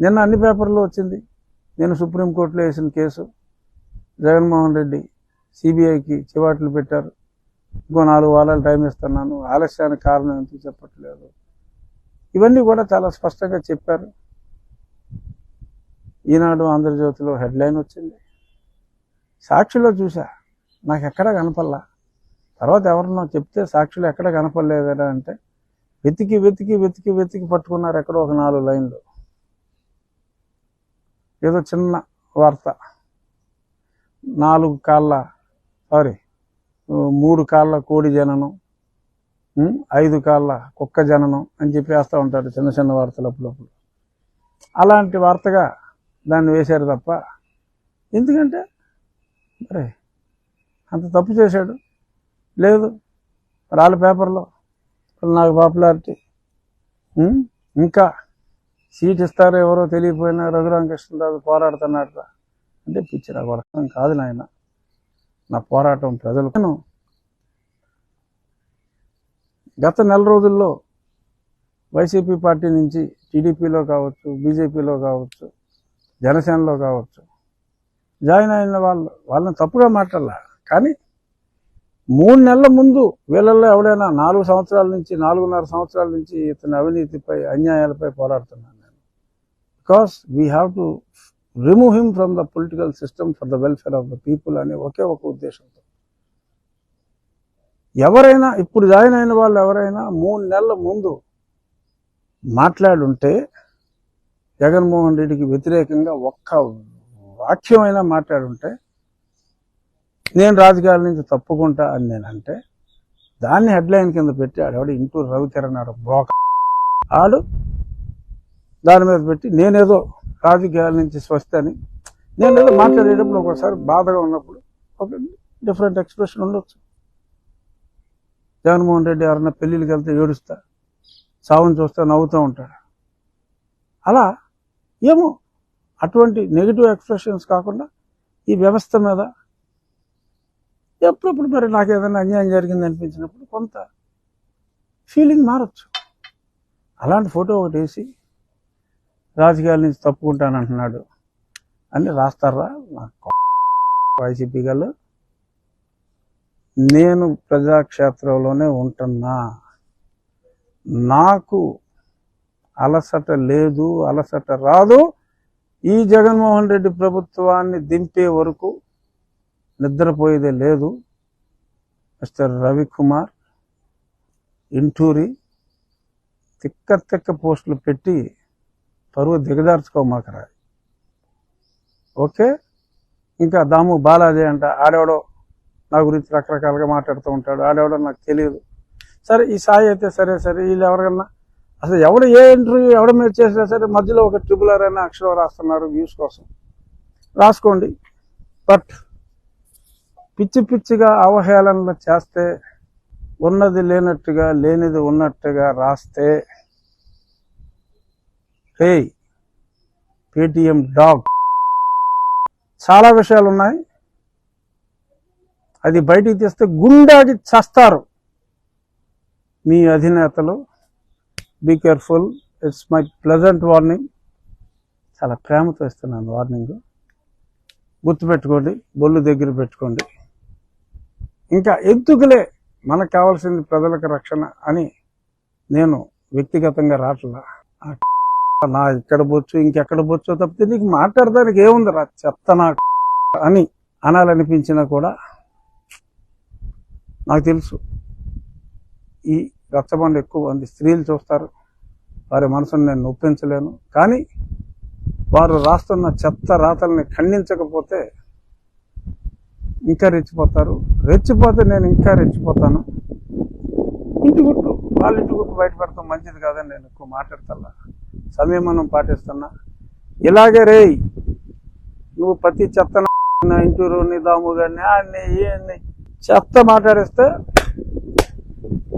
నిన్న అన్ని పేపర్లో వచ్చింది. నేను సుప్రీంకోర్టులో వేసిన కేసు. జగన్మోహన్ రెడ్డి సిబిఐకి చివాట్లు పెట్టారు. ఇంకో నాలుగు వారాలు టైం ఇస్తున్నాను. ఆలస్యానికి కారణం ఎందుకు చెప్పట్లేదు. ఇవన్నీ కూడా చాలా స్పష్టంగా చెప్పారు. ఈనాడు ఆంధ్రజ్యోతిలో హెడ్లైన్ వచ్చింది. సాక్షిలో చూసా నాకు ఎక్కడా కనపల్లా తర్వాత ఎవరన్నా చెప్తే సాక్షులు ఎక్కడ కనపడలేదా అంటే వెతికి వెతికి వెతికి వెతికి పట్టుకున్నారు ఎక్కడో ఒక నాలుగు లైన్లు. ఏదో చిన్న వార్త. నాలుగు కాళ్ళ సారీ మూడు కాళ్ళ కోడి జననం ఐదు కాళ్ళ కుక్క జననం అని చెప్పి వేస్తూ ఉంటారు చిన్న చిన్న వార్తలు అప్పుడప్పుడు. అలాంటి వార్తగా దాన్ని వేశారు తప్ప ఎందుకంటే మరి అంత తప్పు చేశాడు. లేదు రాళ్ళ వాళ్ళ పేపర్లో నాకు పాపులారిటీ ఇంకా సీట్ ఇస్తారో ఎవరో తెలియపోయినా రఘురామకృష్ణరాజు పోరాడుతున్నాడు అంటే పిచ్చి నాకు అర్థం కాదు నాయన. నా పోరాటం ప్రజలకు. గత నెల రోజుల్లో వైసీపీ పార్టీ నుంచి టీడీపీలో కావచ్చు బీజేపీలో కావచ్చు జనసేనలో కావచ్చు జాయిన్ అయిన వాళ్ళు వాళ్ళని తప్పుగా మాట్లాడాల. కానీ మూడు నెలల ముందు వీళ్ళల్లో ఎవడైనా నాలుగు సంవత్సరాల నుంచి నాలుగున్నర సంవత్సరాల నుంచి ఇతని అవినీతిపై అన్యాయాలపై పోరాడుతున్నాను because we have to remove him from the political system for the welfare of the people అనే ఒకే ఒక ఉద్దేశంతో. ఎవరైనా ఇప్పుడు జాయిన్ అయిన వాళ్ళు ఎవరైనా మూడు నెలల ముందు మాట్లాడుంటే జగన్మోహన్ రెడ్డికి వ్యతిరేకంగా ఒక్క వాక్యమైనా మాట్లాడుంటే నేను రాజకీయాల నుంచి తప్పుకుంటా అని నేను అంటే దాన్ని హెడ్లైన్ కింద పెట్టి ఆడవాడు ఇంటూరు రవికిరణ్ ఆడు బ్రోక ఆడు దాని మీద పెట్టి నేనేదో రాజకీయాల నుంచి స్వస్తి అని నేనేదో మాట్లాడేటప్పుడు ఒకసారి బాధగా ఉన్నప్పుడు ఒక డిఫరెంట్ ఎక్స్ప్రెషన్ ఉండొచ్చు. జగన్మోహన్ రెడ్డి ఎవరన్నా పెళ్ళిళ్ళకి వెళ్తే ఏడుస్తా సావుని చూస్తే నవ్వుతూ ఉంటాడు. అలా ఏమో అటువంటి నెగిటివ్ ఎక్స్ప్రెషన్స్ కాకుండా ఈ వ్యవస్థ మీద ఎప్పుడప్పుడు మరి నాకు ఏదైనా అన్యాయం జరిగింది అనిపించినప్పుడు కొంత ఫీలింగ్ మారచ్చు. అలాంటి ఫోటో ఒకటి వేసి రాజకీయాల నుంచి తప్పుకుంటానంటున్నాడు అని రాస్తారా? నాకు వైసీపీ గారు నేను ప్రజాక్షేత్రంలోనే ఉంటున్నా. నాకు అలసట లేదు అలసట రాదు. ఈ జగన్మోహన్ రెడ్డి ప్రభుత్వాన్ని దింపే వరకు నిద్రపోయేదే లేదు. మిస్టర్ రవికుమార్ ఇంటూరి తిక్క తిక్క పోస్టులు పెట్టి పరువు దిగదార్చుకోమాకరా ఓకే? ఇంకా దాము బాలాజీ అంట ఆడెవడో నా గురించి రకరకాలుగా మాట్లాడుతూ ఉంటాడు ఆడెవడో నాకు తెలియదు సరే ఈ సాయి అయితే సరే సరే వీళ్ళు ఎవరికన్నా? అసలు ఎవడు ఏ ఇంటర్వ్యూ ఎవడ మీరు చేసినా సరే మధ్యలో ఒక ట్రిపుల్ ఆర్ అనే అక్షరం రాస్తున్నారు వ్యూస్ కోసం. రాసుకోండి. బట్ పిచ్చి పిచ్చిగా అవహేళన చేస్తే ఉన్నది లేనట్టుగా లేనిది ఉన్నట్టుగా రాస్తే హే పేటిఎం డాగ్ చాలా విషయాలు ఉన్నాయి అది బయటికి తీస్తే గుండాకి చస్తారు మీ అధినేతలు. Be careful it's my pleasant warning చాలా ప్రేమతో ఇస్తున్నాను వార్నింగ్ గుర్తుపెట్టుకోండి బొల్లు దగ్గర పెట్టుకోండి. ఇంకా ఎందుకులే మనకు కావాల్సింది ప్రజలకు రక్షణ అని నేను వ్యక్తిగతంగా రాట్లా. నా ఇక్కడ బొచ్చు ఇంకెక్కడ బొచ్చో తప్పితే నీకు మాట్లాడడానికి ఏముంది రా చెత్త నాకు అని అనాలనిపించినా కూడా నాకు తెలుసు. ఈ రచ్చబండ ఎక్కువ మంది స్త్రీలు చూస్తారు. వారి మనసును నేను నొప్పించలేను. కానీ వారు రాస్తున్న చెత్త రాతల్ని ఖండించకపోతే ఇంకా రెచ్చిపోతారు. రెచ్చిపోతే నేను ఇంకా రెచ్చిపోతాను. ఇంటి గుట్టు వాళ్ళ ఇంటి గుట్టు బయట పెడతాం మంచిది కాదని నేను ఎక్కువ మాట్లాడతా సంయమనం పాటిస్తున్నా. ఇలాగే రే నువ్వు ప్రతి చెత్త ఇంటూరు నీ దాము గారిని అన్ని ఇవన్నీ చెత్త మాట్లాడిస్తే